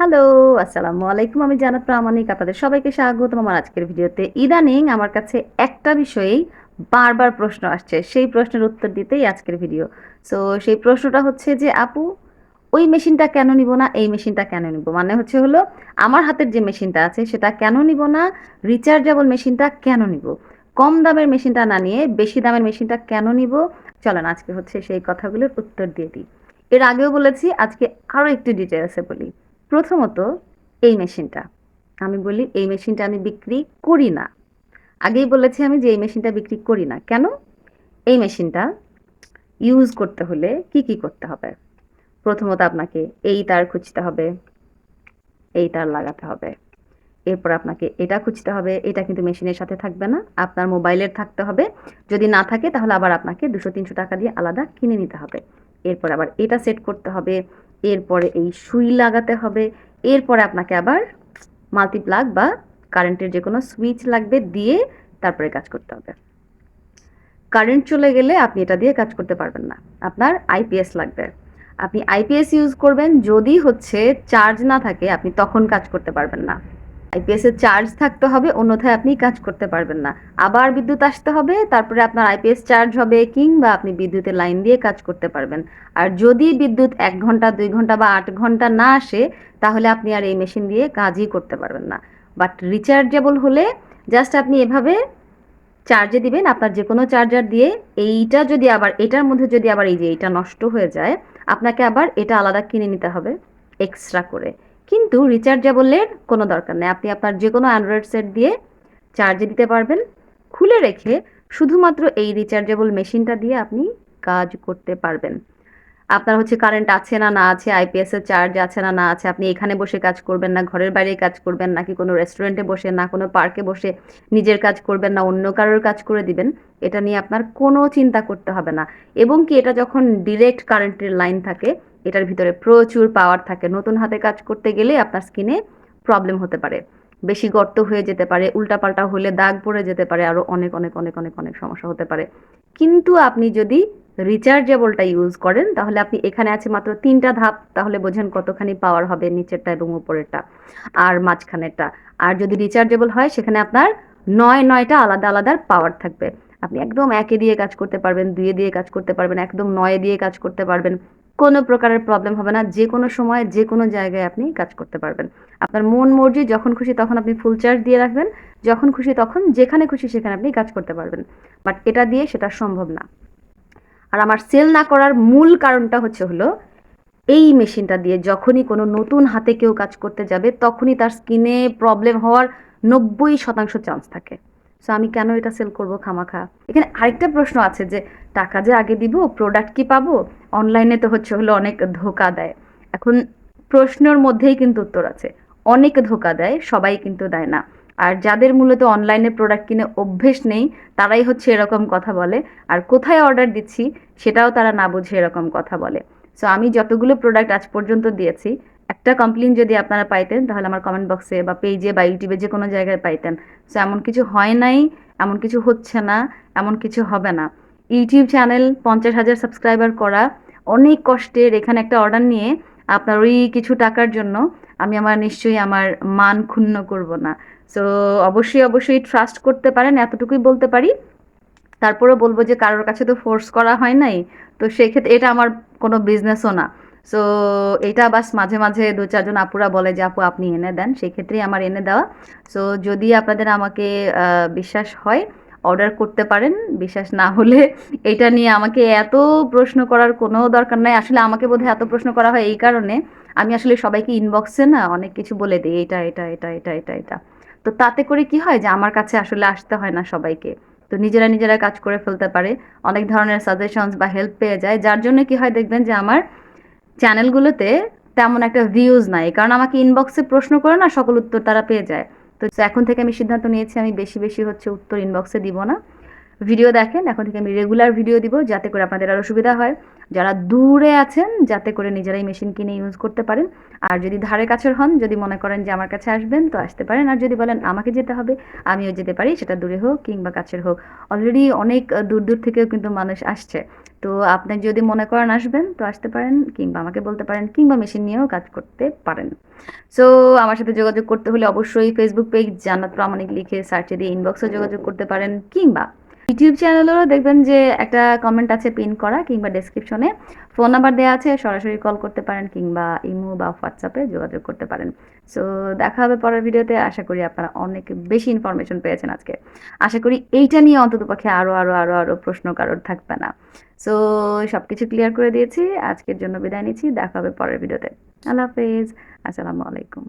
Hello আসসালামু আলাইকুম। আমি জানাত প্রামাণিক, আপনাদের সবাইকে স্বাগতম আমার আজকের ভিডিওতে। ইদানিং আমার কাছে একটা বিষয়েই বারবার প্রশ্ন আসছে, সেই প্রশ্নের উত্তর দিতেই আজকের ভিডিও। সো সেই প্রশ্নটা হচ্ছে যে, আপু, ওই মেশিনটা কেন নিব না? এই মেশিনটা কেন নিব? মানে হচ্ছে হলো, আমার হাতের যে মেশিনটা আছে, সেটা কেন নিব না? রিচার্জেবল মেশিনটা কেন নিব? কম দামের মেশিনটা না নিয়ে বেশি দামের মেশিনটা কেন নিব? চলেন, আজকে হচ্ছে সেই কথাগুলোর উত্তর দিয়ে দিই। এর আগেও বলেছি, আজকে আরও একটু ডিটেলসে বলি। প্রথমত এই মেশিনটা। আমি বলি এই মেশিনটা আমি বিক্রি করি না। আগেই বলেছি আমি যে এই মেশিনটা বিক্রি করি না। কেন? এই মেশিনটা ইউজ করতে হলে কি কি করতে হবে? প্রথমত আপনাকে এই তার খুঁজতে হবে, এই তার লাগাতে হবে। এরপর আপনাকে এটা খুঁজতে হবে, এটা কিন্তু মেশিনের সাথে থাকবে না, আপনার মোবাইলের থাকতে হবে। যদি না থাকে তাহলে আবার আপনাকে দুশো, তিনশো টাকা দিয়ে আলাদা কিনে নিতে হবে। এরপর আবার এটা সেট করতে হবে এরপরে এই সুই লাগাতে হবে। এরপরে আপনাকে আবার মাল্টিপ্লাগ বা কারেন্টের যে কোনো সুইচ লাগবে দিয়ে তারপরে কাজ করতে হবে। কারেন্ট চলে গেলে আপনি এটা দিয়ে কাজ করতে পারবেন না। আপনার আইপিএস লাগবে। আপনি আইপিএস ইউজ করবেন। যদি হচ্ছে চার্জ না থাকে, আপনি তখন কাজ করতে পারবেন না। আইপিএস এর চার্জ থাকতে হবে, অন্যথায় আপনি কাজ করতে পারবেন না। আবার বিদ্যুৎ আসতে হবে, তারপরে আপনার আইপিএস চার্জ হবে, কিংবা আপনি বিদ্যুতের লাইন দিয়ে কাজ করতে পারবেন। আর যদি বিদ্যুৎ এক ঘণ্টা, দুই ঘণ্টা বা আট ঘণ্টা না আসে, তাহলে আপনি আর এই মেশিন দিয়ে কাজই করতে পারবেন না। বাট রিচার্জেবল হলে জাস্ট আপনি এভাবে চার্জে দিবেন, আপনার যে কোনো চার্জার দিয়ে। এইটা যদি আবার, এটার মধ্যে যদি আবার এই যে এইটা নষ্ট হয়ে যায়, আপনাকে আবার এটা আলাদা কিনে নিতে হবে এক্সট্রা করে। কিন্তু রিচার্জেবলের কোনো দরকার নেই। আপনি আপনার যে কোনো অ্যান্ড্রয়েড সেট দিয়ে চার্জে দিতে পারবেন। খুলে রেখে শুধুমাত্র এই রিচার্জেবল মেশিনটা দিয়ে আপনি কাজ করতে পারবেন। আপনার হচ্ছে কারেন্ট আছে না না আছে আইপিএস এর চার্জ আছে না না আছে, আপনি এখানে বসে কাজ করবেন না, ঘরের বাইরে কাজ করবেন নাকি কোনো রেস্টুরেন্টে বসে না, কোনো পার্কে বসে নিজের কাজ করবেন না, অন্য কারোর কাজ করে দিবেন, এটা নিয়ে আপনার কোনো চিন্তা করতে হবে না। এবং কি এটা যখন ডিরেক্ট কারেন্টের লাইন থাকে এটার ভিতরে প্রচুর পাওয়ার থাকে। নতুন হাতে কাজ করতে গেলে আপনার স্কিনে প্রবলেম হতে পারে। বেশি গর্ত হয়ে যেতে পারে, উল্টাপাল্টা হলে দাগ পড়ে যেতে পারে আরও অনেক অনেক অনেক অনেক অনেক সমস্যা হতে পারে। কিন্তু আপনি যদি রিচার্জেবলটা ইউজ করেন, তাহলে আপনি এখানে আছে মাত্র তিনটা ধাপ, তাহলে বোঝেন কতখানি পাওয়ার হবে নিচেরটা এবং উপরেরটা আর মাঝখানেরটা। আর যদি রিচার্জেবল হয়, সেখানে আপনার নয়, নয়টা আলাদা আলাদা পাওয়ার থাকবে। আপনি একদম একে দিয়ে কাজ করতে পারবেন, দুয়ে দিয়ে কাজ করতে পারবেন, একদম নয়ে দিয়ে কাজ করতে পারবেন। কোনো প্রকারের প্রবলেম হবে না। যে কোনো সময় যে কোনো জায়গায় আপনি কাজ করতে পারবেন। আপনার মন মর্জি, যখন খুশি তখন আপনি ফুল চার্জ দিয়ে রাখবেন। যখন খুশি তখন যেখানে খুশি সেখানে আপনি কাজ করতে পারবেন। বাট এটা দিয়ে সেটা সম্ভব না। আর আমার সেল না করার মূল কারণটা হচ্ছে হলো, এই মেশিনটা দিয়ে যখনই কোনো নতুন হাতে কেউ কাজ করতে যাবে, তখনই তার স্কিনে প্রবলেম হওয়ার নব্বই শতাংশ চান্স থাকে। সো আমি কেন এটা সেল করব খামাখা? এখানে আরেকটা প্রশ্ন আছে যে, টাকা যে আগে দিব প্রোডাক্ট কি পাবো? অনলাইনে তো হচ্ছে হলো অনেক ধোকা দেয়। এখন প্রশ্নের মধ্যেই কিন্তু উত্তর আছে। অনেক ধোকা দেয়, সবাই কিন্তু দেয় না। আর যাদের মূলত অনলাইনে প্রোডাক্ট কিনে অভ্যেস নেই, তারাই হচ্ছে এরকম কথা বলে। আর কোথায় অর্ডার দিচ্ছি, সেটাও তারা না বুঝে এরকম কথা বলে। সো আমি যতগুলো প্রোডাক্ট আজ পর্যন্ত দিয়েছি একটা কমপ্লেন যদি আপনারা পাইতেন, তাহলে আমার কমেন্ট বক্সে বা পেজে বা ইউটিউবে যে কোনো জায়গায় পাইতেন। সো এমন কিছু হয় নাই, এমন কিছু হচ্ছে না, এমন কিছু হবে না। ইউটিউব চ্যানেল পঞ্চাশ হাজার সাবস্ক্রাইবার করা, অনেক কষ্টের এখানে একটা অর্ডার নিয়ে আপনার ওই কিছু টাকার জন্য আমি আমার নিশ্চয়ই আমার মান ক্ষুণ্ণ করব না। সো অবশ্যই অবশ্যই ট্রাস্ট করতে পারেন, এতটুকুই বলতে পারি। তারপরেও বলব যে কারোর কাছে তো ফোর্স করা হয় নাই, তো সেক্ষেত্রে এটা আমার কোনো বিজনেসও না। সো এটা বাস মাঝে মাঝে দু চারজন আপুরা বলে যে, আপু, আপনি এনে দেন। সেই ক্ষেত্রেই আমার এনে দেওয়া। সো যদি আপনাদের আমাকে বিশ্বাস হয়, অর্ডার করতে পারেন। বিশ্বাস না হলে এটা নিয়ে আমাকে এত প্রশ্ন করার কোনো দরকার নাই। আসলে আমাকে বোধহয় এত প্রশ্ন করা হয় এই কারণে। আমি আসলে সবাইকে ইনবক্সে না অনেক কিছু বলে দিই। এটা এটা এটা এটা এটা এটা। তো তাতে করে কি হয় যে, আমার কাছে আসলে আসতে হয় না সবাইকে। তো নিজেরা নিজেরা কাজ করে ফেলতে পারে। অনেক ধরনের সাজেশনস বা হেল্প পেয়ে যায়। যার জন্য কি হয় দেখবেন যে, আমার চ্যানেলগুলোতে তেমন একটা ভিউজ নাই। কারণ আমাকে ইনবক্সে প্রশ্ন করে না, সকল উত্তর তারা পেয়ে যায়। তো এখন থেকে আমি সিদ্ধান্ত নিয়েছি, আমি বেশি বেশি হচ্ছে উত্তর ইনবক্সে দিব না। ভিডিও দেখেন, এখন থেকে আমি রেগুলার ভিডিও দিব, যাতে করে আপনাদের আরও সুবিধা হয়। যারা দূরে আছেন, যাতে করে নিজেরাই মেশিন কিনে ইউজ করতে পারেন। আর যদি ধারে কাছের হন, যদি মনে করেন যে আমার কাছে আসবেন, তো আসতে পারেন। আর যদি বলেন আমাকে যেতে হবে, আমিও যেতে পারি, সেটা দূরে হোক কিংবা কাছের হোক। অলরেডি অনেক দূর দূর থেকেও কিন্তু মানুষ আসছে। তো আপনি যদি মনে করেন আসবেন, তো আসতে পারেন কিংবা আমাকে বলতে পারেন কিংবা মেশিন নিয়েও কাজ করতে পারেন। সো আমার সাথে যোগাযোগ করতে হলে অবশ্যই ফেসবুক পেজ জান্নাত প্রামাণিক লিখে সার্চে দিয়ে ইনবক্সে যোগাযোগ করতে পারেন কিংবা ইউটিউব চ্যানেলেরও দেখবেন যে একটা কমেন্ট আছে পিন করা কিংবা ডেসক্রিপশনে ফোন নাম্বার দেওয়া আছে, সরাসরি কল করতে পারেন কিংবা ইমো বা হোয়াটসঅ্যাপে যোগাযোগ করতে পারেন। সো দেখা হবে পরের ভিডিওতে আশা করি আপনারা অনেক বেশি ইনফরমেশন পেয়েছেন আজকে। আশা করি এইটা নিয়ে অন্ততপক্ষে আরও আরও আরও আরও প্রশ্ন কারোর থাকবে না। সো সব কিছু ক্লিয়ার করে দিয়েছি। আজকের জন্য বিদায় নিচ্ছি। দেখা হবে পরের ভিডিওতে আল্লাহ হাফেজ। আসসালামু আলাইকুম।